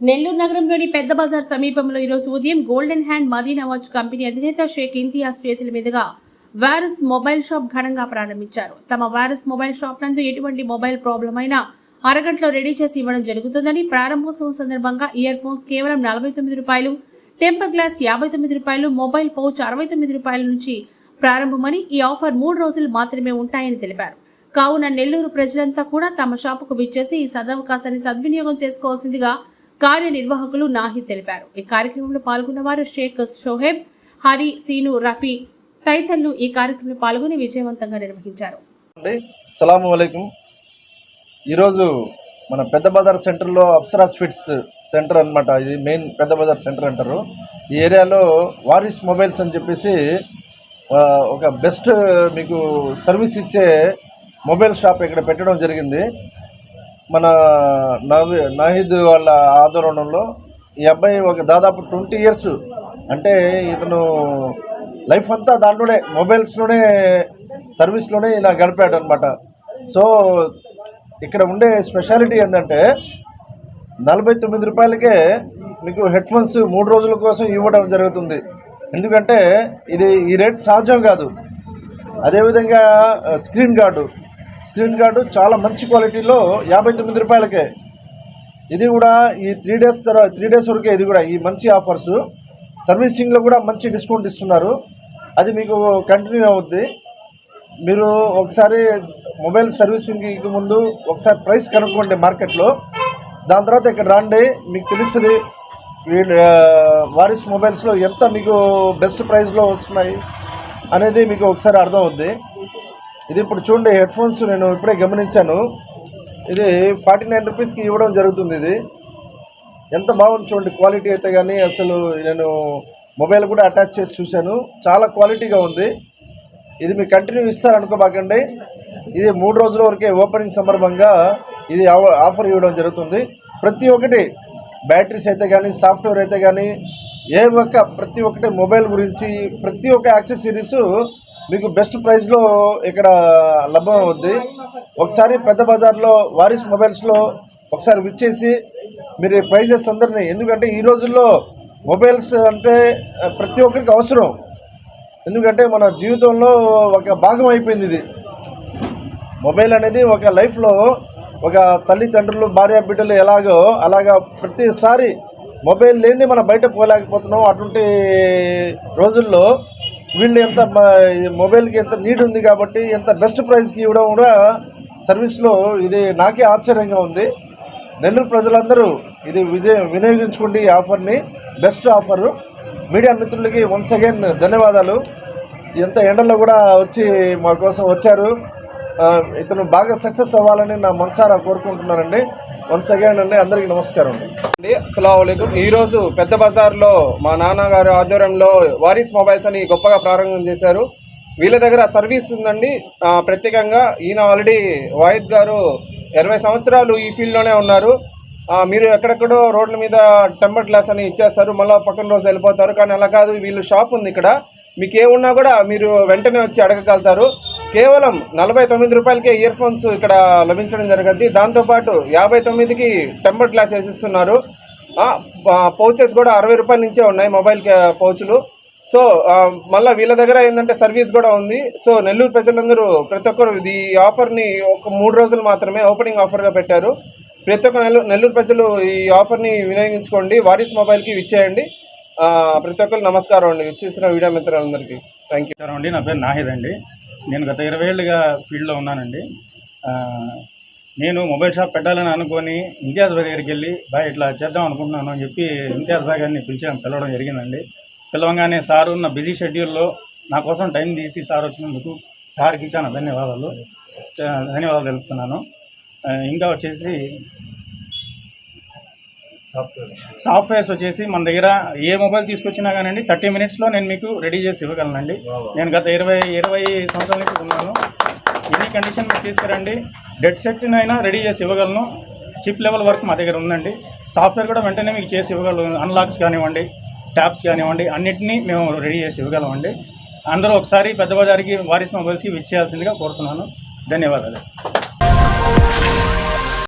నెల్లూరు నగరంలోని పెద్ద బజార్ సమీపంలో ఈరోజు ఉదయం golden hand Madina watch company అధినేత షేక్ ఇంతియాజ్ చేతుల మీదుగా వారస్ మొబైల్ షాప్ ఘనంగా ప్రారంభించారు. తమ వారస్ మొబైల్ షాప్ నందు ఎటువంటి మొబైల్ ప్రాబ్లం అయినా అరగంటలో రెడీ చేసి ఇవ్వడం జరుగుతుందని ప్రారంభోత్సవం సందర్భంగా ఇయర్ ఫోన్స్ కేవలం నలభై తొమ్మిది రూపాయలు టెంపర్ గ్లాస్ యాభై తొమ్మిది రూపాయలు మొబైల్ పౌచ్ అరవై తొమ్మిది రూపాయల నుంచి ప్రారంభమని ఈ ఆఫర్ మూడు రోజులు మాత్రమే ఉంటాయని తెలిపారు. కావున నెల్లూరు ప్రజలంతా కూడా తమ షాపుకు విచ్చేసి ఈ సదవకాశాన్ని సద్వినియోగం చేసుకోవాల్సిందిగా కార్యనిర్వాహకులు నాహి తెలిపారు. ఈ కార్యక్రమంలో పాల్గొన్న వారు షేక్ షోహెబ్ హరి సీను రఫీ తదితరులు ఈ కార్యక్రమంలో పాల్గొని విజయవంతంగా నిర్వహించారు. సలాము ఈరోజు మన పెద్ద బజార్ సెంటర్లో అప్సరా స్వీట్స్ సెంటర్ అన్నమాట. ఇది మెయిన్ పెద్ద బజార్ సెంటర్ అంటారు. ఈ ఏరియాలో వారిస్ మొబైల్స్ అని చెప్పేసి ఒక బెస్ట్ మీకు సర్వీస్ ఇచ్చే మొబైల్ షాప్ ఇక్కడ పెట్టడం జరిగింది. మన నవీ నాహిద్ వాళ్ళ ఆధ్వర్యంలో ఈ అబ్బాయి ఒక దాదాపు ట్వంటీ ఇయర్స్ అంటే ఇతను లైఫ్ అంతా దాంట్లోనే మొబైల్స్లోనే సర్వీస్లోనే ఇలా గడిపాడు అనమాట సో ఇక్కడ ఉండే స్పెషాలిటీ ఏంటంటే నలభై తొమ్మిది రూపాయలకే మీకు హెడ్ ఫోన్స్ మూడు రోజుల కోసం ఇవ్వడం జరుగుతుంది. ఎందుకంటే ఇది ఈ రేట్ సహజం కాదు. అదేవిధంగా స్క్రీన్ గార్డు. స్క్రీన్ గార్డు చాలా మంచి క్వాలిటీలో యాభై తొమ్మిది రూపాయలకే. ఇది కూడా ఈ త్రీ డేస్ తర్వాత త్రీ డేస్ వరకే ఇది కూడా ఈ మంచి ఆఫర్స్. సర్వీసింగ్లో కూడా మంచి డిస్కౌంట్ ఇస్తున్నారు. అది మీకు కంటిన్యూ అవుద్ది. మీరు ఒకసారి మొబైల్ సర్వీసింగ్కి ముందు ఒకసారి ప్రైస్ కనుక్కోండి మార్కెట్లో. దాని తర్వాత ఇక్కడ రండి మీకు తెలుస్తుంది వీళ్ళు వారిస్ మొబైల్స్లో ఎంత మీకు బెస్ట్ ప్రైస్లో వస్తున్నాయి అనేది మీకు ఒకసారి అర్థం అవుద్ది ఇది ఇప్పుడు చూడండి హెడ్ ఫోన్స్ నేను ఇప్పుడే గమనించాను. ఇది ఫార్టీ నైన్ రూపీస్కి ఇవ్వడం జరుగుతుంది ఇది. ఎంత బాగుంది చూడండి క్వాలిటీ అయితే కానీ అసలు నేను మొబైల్ కూడా అటాచ్ చేసి చూశాను. చాలా క్వాలిటీగా ఉంది. ఇది మీకు కంటిన్యూ ఇస్తారనుకోబాకండి. ఇది మూడు రోజుల వరకే ఓపెనింగ్ సందర్భంగా ఇది ఆఫర్ ఇవ్వడం జరుగుతుంది. ప్రతి ఒక్కటి బ్యాటరీస్ అయితే కానీ సాఫ్ట్వేర్ అయితే కానీ ఏ ఒక్క ప్రతి ఒక్కటి మొబైల్ గురించి ప్రతి ఒక్క యాక్సెసరీస్ మీకు బెస్ట్ ప్రైస్లో ఇక్కడ లభ్యం అవుద్ది ఒకసారి పెద్ద బజార్లో వారిస్ మొబైల్స్లో ఒకసారి విచ్చేసి మీరు ప్రైజెస్ అందరినీ ఎందుకంటే ఈ రోజుల్లో మొబైల్స్ అంటే ప్రతి ఒక్కరికి అవసరం. ఎందుకంటే మన జీవితంలో ఒక భాగం అయిపోయింది ఇది. మొబైల్ అనేది ఒక లైఫ్లో ఒక తల్లిదండ్రులు భార్య బిడ్డలు ఎలాగో అలాగా ప్రతిసారి మొబైల్ లేనిది మనం బయట పోలేకపోతున్నాం. అటువంటి రోజుల్లో వీళ్ళు ఎంత మొబైల్కి ఎంత నీడ్ ఉంది కాబట్టి ఎంత బెస్ట్ ప్రైస్కి ఇవ్వడం కూడా సర్వీస్లో ఇది నాకే ఆశ్చర్యంగా ఉంది. నెల్లూరు ప్రజలందరూ ఇది విజయ వినియోగించుకోండి ఈ ఆఫర్ని బెస్ట్ ఆఫరు మీడియా మిత్రులకి వన్స్ అగైన్ ధన్యవాదాలు. ఎంత ఎండల్లో కూడా వచ్చి మా కోసం వచ్చారు. ఇతను బాగా సక్సెస్ అవ్వాలని నా మనసారా కోరుకుంటున్నానండి. వన్స్ అగైన్ అండి అందరికీ నమస్కారం అండి. అండి అస్సలం ఈరోజు పెద్ద బజార్లో మా నాన్నగారు ఆధ్వర్యంలో వారిస్ మొబైల్స్ అని గొప్పగా ప్రారంభం చేశారు. వీళ్ళ దగ్గర సర్వీస్ ఉందండి. ప్రత్యేకంగా ఈయన ఆల్రెడీ వాయిద్ గారు ఇరవై సంవత్సరాలు ఈ ఫీల్డ్లోనే ఉన్నారు. మీరు ఎక్కడెక్కడో రోడ్ల మీద టెంపర్ గ్లాస్ అని ఇచ్చేస్తారు. మళ్ళీ పక్కన రోజు వెళ్ళిపోతారు. కానీ అలా కాదు వీళ్ళు షాప్ ఉంది ఇక్కడ. మీకు ఏమున్నా కూడా మీరు వెంటనే వచ్చి అడగగలుగుతారు. కేవలం నలభై తొమ్మిది రూపాయలకే ఇయర్ ఫోన్స్ ఇక్కడ లభించడం జరిగింది దాంతోపాటు యాభై తొమ్మిదికి టెంపర్ గ్లాస్ వేసిస్తున్నారు. పౌచెస్ కూడా అరవై రూపాయల నుంచే ఉన్నాయి మొబైల్ పౌచులు. సో మళ్ళీ వీళ్ళ దగ్గర ఏంటంటే సర్వీస్ కూడా ఉంది. సో నెల్లూరు ప్రజలందరూ ప్రతి ఒక్కరు ఇది ఈ ఆఫర్ని ఒక మూడు రోజులు మాత్రమే ఓపెనింగ్ ఆఫర్గా పెట్టారు. ప్రతి ఒక్క నెల్లూరు నెల్లూరు ప్రజలు ఈ ఆఫర్ని వినియోగించుకోండి. వారిస్ మొబైల్కి ఇచ్చేయండి. ప్రతి ఒక్కరు నమస్కారం అండి. ఇచ్చేసిన వీడియో మిత్రులందరికీ. థ్యాంక్ యూ అండి. నా పేరు నాహిద్ అండి. నేను గత ఇరవై ఏళ్ళుగా ఫీల్డ్లో ఉన్నానండి. నేను మొబైల్ షాప్ పెట్టాలని అనుకొని ఇంతియాజ్ భాయ్ దగ్గరికి వెళ్ళి బాయ్ ఇట్లా చేద్దాం అనుకుంటున్నాను అని చెప్పి ఇంతియాజ్ భాయ్ గారిని పిలిచాను. పిలవడం జరిగిందండి. పిలవగానే సార్ ఉన్న బిజీ షెడ్యూల్లో నా కోసం టైం తీసి సార్ వచ్చినందుకు సార్కి చాలా ధన్యవాదాలు. ధన్యవాదాలు తెలుపుతున్నాను. ఇంకా వచ్చేసి సాఫ్ట్వేర్స్ వచ్చేసి మన దగ్గర ఏ మొబైల్ తీసుకొచ్చినా కానండి థర్టీ మినిట్స్లో నేను మీకు రెడీ చేసి ఇవ్వగలనండి. నేను గత ఇరవై ఇరవై సంవత్సరాల నుంచి ఉన్నాను. ఎనీ కండిషన్ మీరు తీసుకురండి డెడ్ సెట్నైనా రెడీ చేసి ఇవ్వగలను. చిప్ లెవెల్ వరకు మా దగ్గర ఉందండి. సాఫ్ట్వేర్ కూడా వెంటనే మీకు చేసి ఇవ్వగలం అన్లాక్స్ కానివ్వండి ట్యాబ్స్ కానివ్వండి అన్నిటినీ మేము రెడీ చేసి ఇవ్వగలమండి. అందరూ ఒకసారి పెద్ద బజార్కి వారిస్ మొబైల్స్కి విచ్చేయాల్సిందిగా కోరుతున్నాను. ధన్యవాదాలు.